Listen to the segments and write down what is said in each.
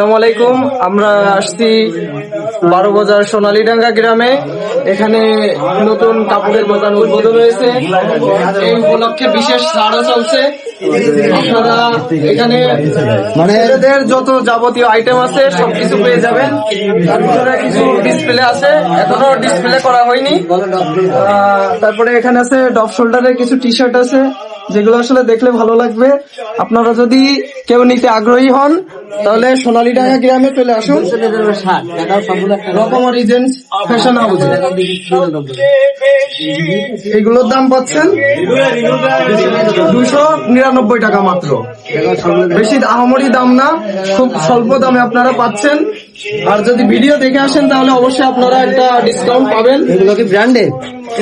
আসসালামু আলাইকুম। আমরা আসছি বারো বাজার সোনালীডাঙ্গা গ্রামে। এখানে নতুন কাপড়ের দোকান উদ্বোধন হয়েছে। এই উপলক্ষে বিশেষ ছাড়ও চলছে। আপনারা এখানে মানে ছেলেদের যত যাবতীয় আইটেম আছে সবকিছু পেয়ে যাবেন। তার ভিতরে কিছু ডিসপ্লে আছে। এখনও ডিসপ্লে করা হয়নি। তারপরে এখানে আছে ডপ শোল্ডারের কিছু টি শার্ট আছে যেগুলো আসলে দেখলে ভালো লাগবে। আপনারা যদি কেউ নিতে আগ্রহী হন তাহলে সোনালীডাঙ্গা গ্রামে চলে আসুন। রকমারি জেন্টস ফ্যাশন হাউস এগুলোর দাম পাচ্ছেন দুশো নিরানব্বই টাকা মাত্র। বেশি আহামরি দাম না খুব স্বল্প দামে আপনারা পাচ্ছেন। আর যদি ভিডিও দেখে আসেন তাহলে অবশ্যই আপনারা একটা ডিসকাউন্ট পাবেন। এগুলো কি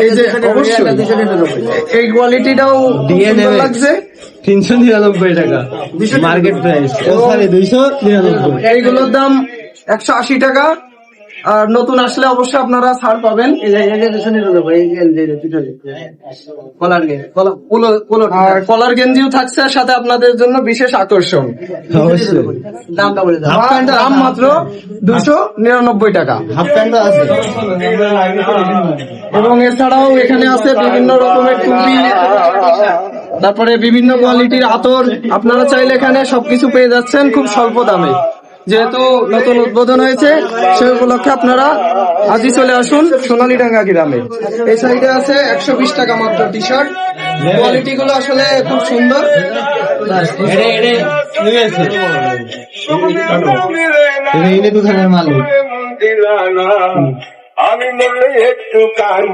এই যে অবশ্যই। এই কোয়ালিটিটাও লাগছে। তিনশো নিরানব্বই টাকা। মার্কেট প্রাইস সরি দুইশো নিরানব্বই। এইগুলোর দাম একশো আশি টাকা। আর নতুন আসলে অবশ্যই আপনারা ছাড় পাবেন। কলার গেঞ্জিও থাকছে সাথে আপনাদের জন্য বিশেষ আকর্ষণ। দাম মাত্র দুশো নিরানব্বই টাকা। হাফ প্যান্ট আছে। এবং এছাড়াও এখানে আছে বিভিন্ন রকমের টুপি তারপরে বিভিন্ন কোয়ালিটির আতর আপনারা চাইলে এখানে সবকিছু পেয়ে যাচ্ছেন খুব স্বল্প দামে। যেহেতু নতুন উদ্বোধন হয়েছে সেই উপলক্ষে আপনারা আজই চলে আসুন সোনালীডাঙ্গা গ্রামে। এই সাইডে আছে একশো বিশ টাকা মাত্র টি শার্ট কোয়ালিটি গুলো আসলে খুব সুন্দর। আমি বললে একটু কান